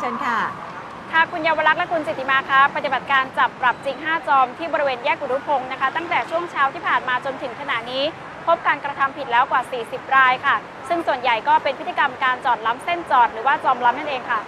เชิญค่ะ ค่ะคุณเยาวรักษ์และคุณจิตติมาคะปฏิบัติการจับปรับจริง 5 จอมที่บริเวณแยกอุรุพงศ์นะคะ ตั้งแต่ช่วงเช้าที่ผ่านมาจนถึงขณะนี้ พบการกระทำผิดแล้วกว่า 40 รายค่ะ ซึ่งส่วนใหญ่ก็เป็นพฤติกรรมการจอดล้ำเส้นจอดหรือว่าจอมล้ำนั่นเองค่ะ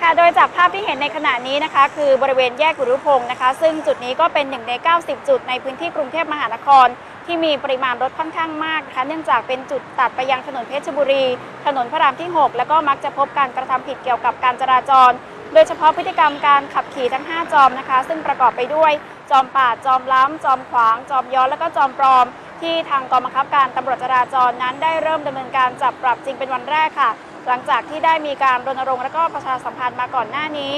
ค่ะโดยจากภาพที่เห็นในขณะนี้นะคะ คือบริเวณแยกอุรุพงศ์นะคะ ซึ่งจุดนี้ก็เป็นหนึ่งใน 90 จุดในพื้นที่กรุงเทพมหานคร ที่มีปริมาณรถค่อนข้างมากนะคะเนื่องจากเป็นจุดตัดไปยังถนนเพชรบุรี ถนนพระรามที่ 6 แล้วก็มักจะพบการกระทำผิดเกี่ยวกับการจราจร โดยเฉพาะพฤติกรรมการขับขี่ทั้ง 5 จอมนะคะ ซึ่งประกอบไปด้วยจอมปาดจอมล้ำจอมขวาง จอมย้อนและก็จอมปลอม ที่ทางกองบังคับการตำรวจจราจรนั้นได้เริ่มดำเนินการจับปรับจริงเป็นวันแรกค่ะ หลังจากที่ได้มีการรณรงค์และก็ประชาสัมพันธ์มาก่อนหน้านี้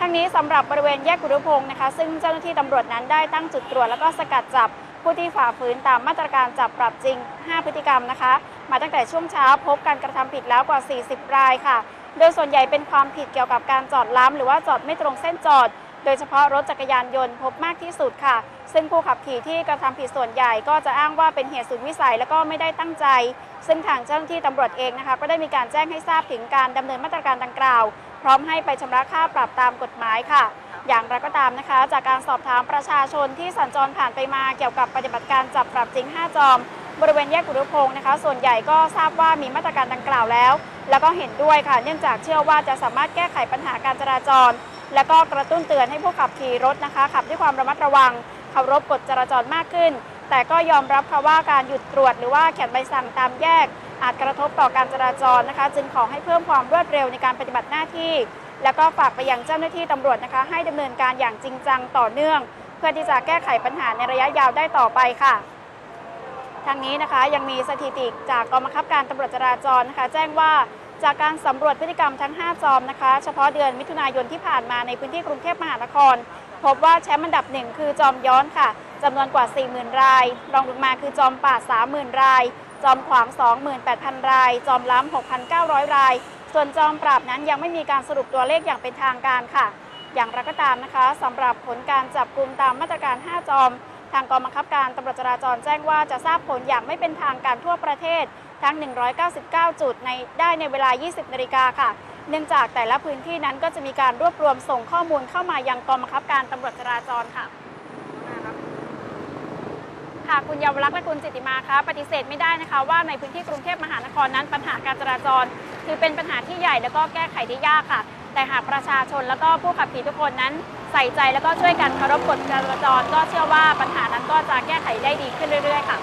ทั้งนี้สำหรับบริเวณแยกกุรุพงศ์นะคะ ซึ่งเจ้าหน้าที่ตำรวจนั้นได้ตั้งจุดตรวจแล้วก็สกัดจับ ผู้ที่ฝ่าฝืนตามมาตรการจับปรับจริง 5 พฤติกรรมนะคะ มาตั้งแต่ช่วงเช้าพบการกระทำผิดแล้วกว่า 40 รายค่ะ โดยส่วนใหญ่เป็นความผิดเกี่ยวกับการจอดล้ำหรือว่าจอดไม่ตรงเส้นจอด โดยเฉพาะรถจักรยานยนต์พบมากที่สุดค่ะ ซึ่งผู้ขับขี่ที่กระทำผิดส่วนใหญ่ก็จะอ้างว่าเป็นเหตุสุดวิสัย และก็ไม่ได้ตั้งใจ ซึ่งทางเจ้าหน้าที่ตำรวจเองนะคะ ก็ได้มีการแจ้งให้ทราบถึงการดำเนินมาตรการดังกล่าว พร้อมให้ไปชำระค่าปรับตามกฎหมายค่ะ อย่างไรก็ตามนะคะ จากการสอบถามประชาชนที่สัญจรผ่านไปมาเกี่ยวกับปฏิบัติการจับปรับจริง 5 จอม บริเวณแยกกุรุพงศ์นะคะ ส่วนใหญ่ก็ทราบว่ามีมาตรการดังกล่าวแล้ว แล้วก็เห็นด้วยค่ะ เนื่องจากเชื่อว่าจะสามารถแก้ไขปัญหาการจราจร และก็กระตุ้นเตือนให้ผู้ขับขี่รถนะคะ ขับด้วยความระมัดระวังเคารพกฎจราจรมากขึ้น แต่ก็ยอมรับค่ะว่าการหยุดตรวจหรือว่าเขียนใบสั่งตามแยก อาจกระทบต่อการจราจรนะคะ จึงขอให้เพิ่มความรวดเร็วในการปฏิบัติหน้าที่ แล้วก็ฝากไปยังเจ้าหน้าที่ตำรวจนะคะ ให้ดำเนินการอย่างจริงจังต่อเนื่อง เพื่อที่จะแก้ไขปัญหาในระยะยาวได้ต่อไปค่ะทางนี้นะคะยังมีสถิติจากกองบังคับการตำรวจจราจรนะคะ แจ้งว่าจากการสำรวจพฤติกรรมทั้ง 5 จอมนะคะ เฉพาะเดือนมิถุนายนที่ผ่านมาในพื้นที่กรุงเทพมหานคร พบว่าแชมป์อันดับหนึ่งคือจอมย้อนค่ะจำนวนกว่า 40,000 ราย รองลงมาคือจอมป่า30,000 ราย จอมขวาง 28,000 ราย จอมล้ำ6,900 ราย ส่วนจอมปราบนั้นยังไม่มีการสรุปตัวเลขอย่างเป็นทางการค่ะ อย่างไรก็ตามนะคะสำหรับผลการจับกลุ่มตามมาตรการ 5 จอม ทางกองบังคับการตำรวจจราจรแจ้งว่าจะทราบผลอย่างไม่เป็นทางการทั่วประเทศทั้ง 199 จุดในได้ในเวลา 20 นาฬิกาค่ะ เนื่องจากแต่ละพื้นที่นั้นก็จะมีการรวบรวมส่งข้อมูลเข้ามายังกองบังคับการตำรวจจราจรค่ะค่ะคุณเยาวรักษ์และคุณจิตติมาคะปฏิเสธไม่ได้นะคะว่าในพื้นที่กรุงเทพมหานครนั้นปัญหาการจราจร คือเป็นปัญหาที่ใหญ่แล้วก็แก้ไขได้ยากค่ะ แต่หากประชาชนแล้วก็ผู้ขับขี่ทุกคนนั้น ใส่ใจแล้วก็ช่วยกันเคารพกฎจราจรก็เชื่อว่าปัญหานั้นก็จะแก้ไขได้ดีขึ้นเรื่อย ๆ ค่ะ